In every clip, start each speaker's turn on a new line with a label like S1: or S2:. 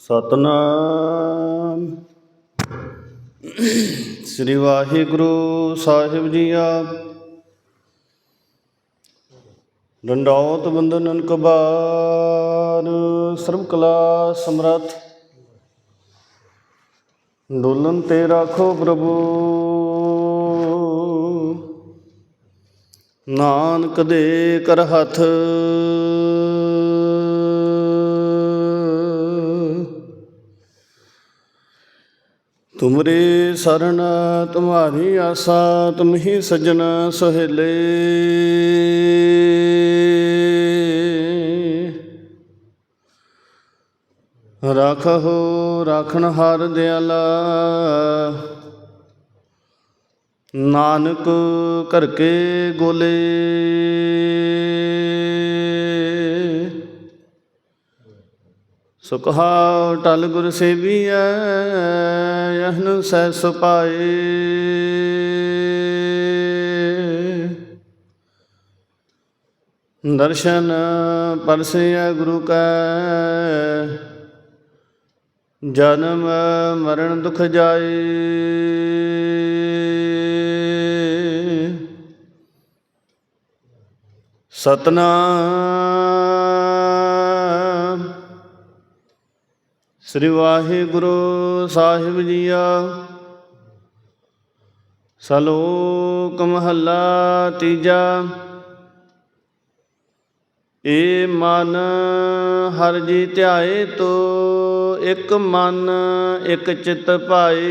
S1: ਸਤਨਾਮ। ਸ੍ਰੀ ਵਾਹਿਗੁਰੂ ਸਾਹਿਬ ਜੀਆ ਡੰਡੌਤ ਬੰਦਨ ਕਬਾਰ ਸਰਬ ਕਲਾ ਸਮਰੱਥ। ਡੋਲਨ ਤੇ ਰਾਖੋ ਪ੍ਰਭੂ। ਨਾਨਕ ਦੇ ਕਰ ਹੱਥ। ਤੁਮਰੇ ਸਰਨ ਤੁਮਾਰੀ ਆਸਾ, ਤੁਮ ਹੀ ਸਜਣ ਸੁਹੇਲੇ। ਰਾਖੋ ਰਾਖਣ ਹਾਰ ਦਿਆਲਾ। ਨਾਨਕ ਕਰਕੇ ਗੋਲੇ। ਸੁਖਾ ਟਲ ਗੁਰ ਸੇਵੀਐ ਯਹਨ ਸਹਿ ਸੁਪਾਏ। ਦਰਸ਼ਨ ਪਰਸਿਆ ਗੁਰੂ ਕੈ, ਜਨਮ ਮਰਨ ਦੁਖ ਜਾਏ। ਸਤਨਾਮ ਸ੍ਰੀ ਵਾਹਿਗੁਰੂ ਸਾਹਿਬ ਜੀਆ। ਸਲੋਕ ਮਹੱਲਾ ਤੀਜਾ। ਏ ਮਨ ਹਰ ਜੀ ਧਿਆਏ ਤੋ, ਇੱਕ ਮਨ, ਇੱਕ ਚਿਤ ਭਾਏ।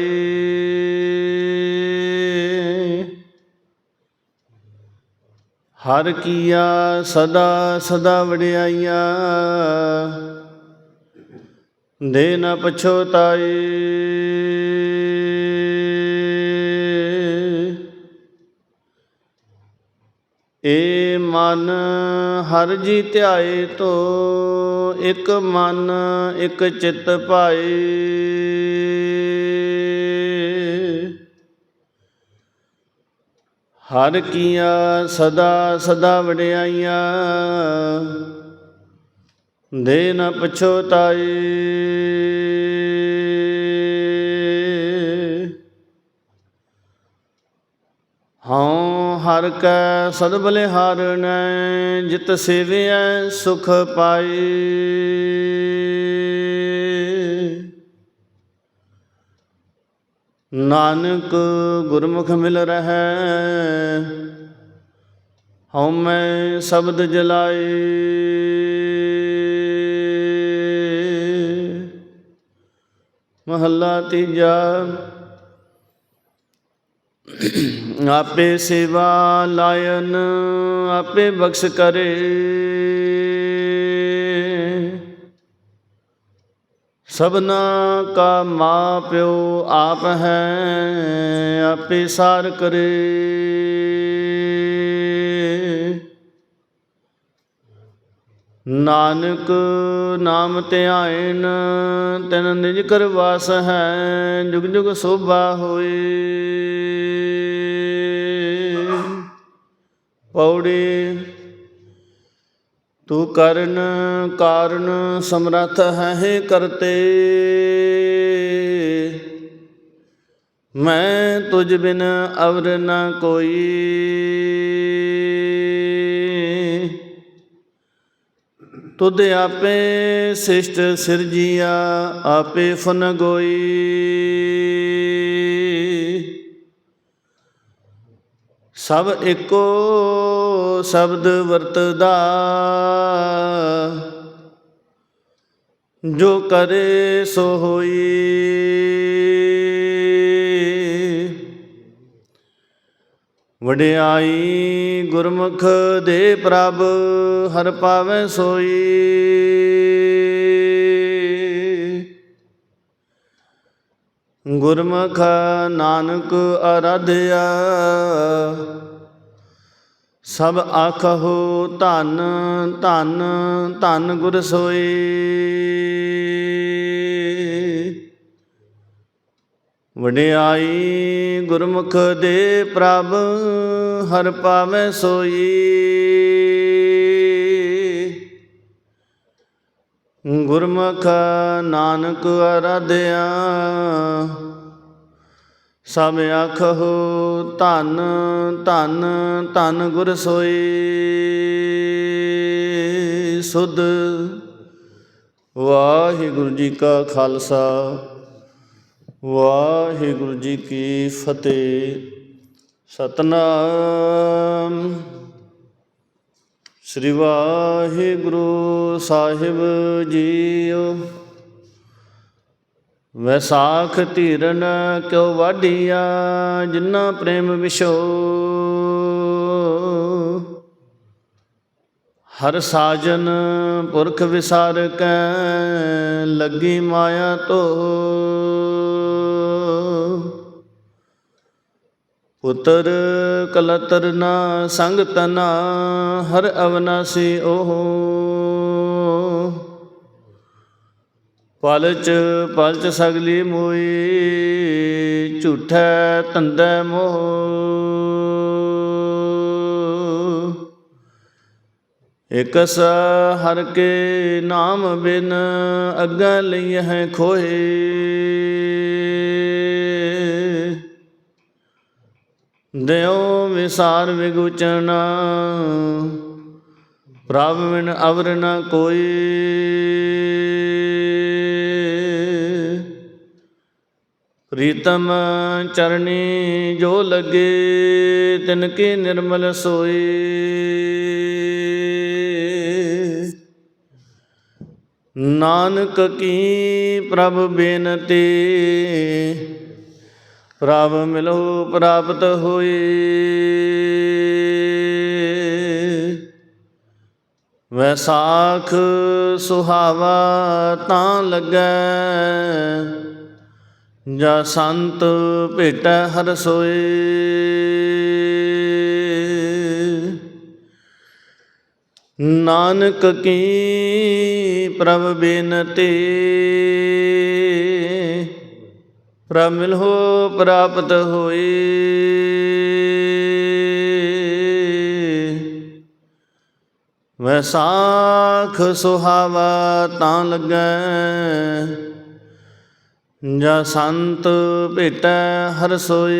S1: ਹਰ ਕੀਆ ਸਦਾ ਸਦਾ ਵਡਿਆਈਆਂ। ਦੇ ਨ ਪਛੋਤਾਏ ਏ ਮਨ ਹਰ ਜੀ ਧਿਆਏ ਤੋ, ਇੱਕ ਮਨ, ਇੱਕ ਚਿਤ ਭਾਈ ਹਰ ਕੀਆ ਸਦਾ ਸਦਾ ਵਡਿਆਈਆਂ ਦੇ ਨ ਪਛੋਤਾਏ ਹਉ ਹਰ ਕੈ ਸਦ ਬਲਿਹਾਰਣੈ ਜਿਤ ਸੇਵਿਐ ਸੁਖ ਪਾਈ। ਨਾਨਕ ਗੁਰਮੁਖ ਮਿਲ ਰਹੈ, ਹਉ ਮੈਂ ਸ਼ਬਦ ਜਲਾਏ ਮਹੱਲਾ ਤੀਜਾ। ਆਪੇ ਸੇਵਾ ਲਾਇਨ ਆਪੇ ਬਖਸ਼ ਕਰੇ। ਸਭਨਾ ਕਾ ਮਾਂ ਪਿਓ ਆਪ ਹੈ, ਆਪੇ ਸਾਰ ਕਰੇ। ਨਾਨਕ ਨਾਮ ਧਿਆਇਨ, ਤਨ ਨਿਜ ਕਰ ਵਾਸ ਹੈ, ਜੁਗ ਜੁਗ ਸੋਭਾ ਹੋਏ। ਪੌੜੀ, ਤੂੰ ਕਰਨ ਕਾਰਨ ਸਮਰੱਥ ਹੈ ਕਰਤੇ। ਮੈਂ ਤੁਝ ਬਿਨ ਅਵਰ ਨਾ ਕੋਈ। ਤੁਧ ਆਪੇ ਸਿਸ਼ਟ ਸਿਰਜੀਆ ਆਪੇ ਫਨਗੋਈ ਸਭ ਇੱਕੋ ਸ਼ਬਦ ਵਰਤਦਾ। ਜੋ ਕਰੇ ਸੋ ਹੋਈ। ਵਡਿਆਈ ਗੁਰਮੁਖ ਦੇ ਪ੍ਰਭ ਹਰ ਪਾਵੈ ਸੋਈ। ਗੁਰਮੁਖ ਨਾਨਕ ਅਰਾਧਿਆ, ਸਭ ਆਖੋ ਧੰਨ ਧੰਨ ਧੰਨ ਗੁਰ ਸੋਈ। ਵਡਿਆਈ ਗੁਰਮੁਖ ਦੇ ਪ੍ਰਭ, ਹਰ ਪਾਵੈ ਸੋਈ। ਗੁਰਮੁਖ ਨਾਨਕ ਅਰਾਧਿਆ, ਸਭ ਆਖੋ ਧੰਨ ਧੰਨ ਧੰਨ ਗੁਰ ਸੋਈ। ਸੁਧ ਵਾਹਿਗੁਰੂ ਜੀ ਕਾ ਖਾਲਸਾ। ਵਾਹਿਗੁਰੂ ਜੀ ਕੀ ਫਤਿਹ। ਸਤਨਾਮ। ਸ੍ਰੀ ਵਾਹਿਗੁਰੂ ਸਾਹਿਬ ਜੀਓ। ਵੈਸਾਖ ਧੀਰਨ ਕਿਉ ਵਾਢੀਆ ਜਿਨ੍ਹਾਂ ਪ੍ਰੇਮ ਵਿਸ਼ੋ ਹਰ ਸਾਜਨ ਪੁਰਖ ਵਿਸਾਰ ਕੈ ਲੱਗੀ ਮਾਇਆ ਤੋ ਪੁੱਤਰ ਕਲਤਰ ਨਾ ਸੰਗ ਤਨਾ ਹਰ ਅਵਨਾਸੀ ਓਹ। ਪਲਚ ਪਲਚ ਸਗਲੀ ਮੋਈ, ਝੂਠੈ ਤੰਦੈ ਮੋਹ। ਇਕਸ ਹਰ ਕੇ ਨਾਮ ਬਿਨ ਅੱਗਾ ਲਈ ਹੈ ਖੋਏ। ਦਿਓ ਵਿਸਾਰ ਵਿਗੁਚਨਾ ਪ੍ਰਭ ਬਿਨ ਅਵਰ ਨ ਕੋਈ। ਪ੍ਰੀਤਮ ਚਰਣੀ ਜੋ ਲਗੇ ਤਿਨ ਕੀ ਨਿਰਮਲ ਸੋਈ। ਨਾਨਕ ਕੀ ਪ੍ਰਭ ਬੇਨਤੀ? ਪ੍ਰਭ ਮਿਲੋ ਪ੍ਰਾਪਤ ਹੋਏ ਵੈਸਾਖ ਸੁਹਾਵਾ ਤਾਂ ਲੱਗੈ, ਜਾਂ ਸੰਤ ਭੇਟੈ ਹਰ ਸੋਏ ਨਾਨਕ ਕੀ ਪ੍ਰਭ ਬੇਨਤੀ? ਪ੍ਰਭ ਮਿਲੋ ਪ੍ਰਾਪਤ ਹੋਈ ਵੈਸਾਖ ਸੁਹਾਵਾ ਤਾਂ ਲੱਗੈ, ਜਾਂ ਸੰਤ ਭੇਟੈ ਹਰ ਸੋਈ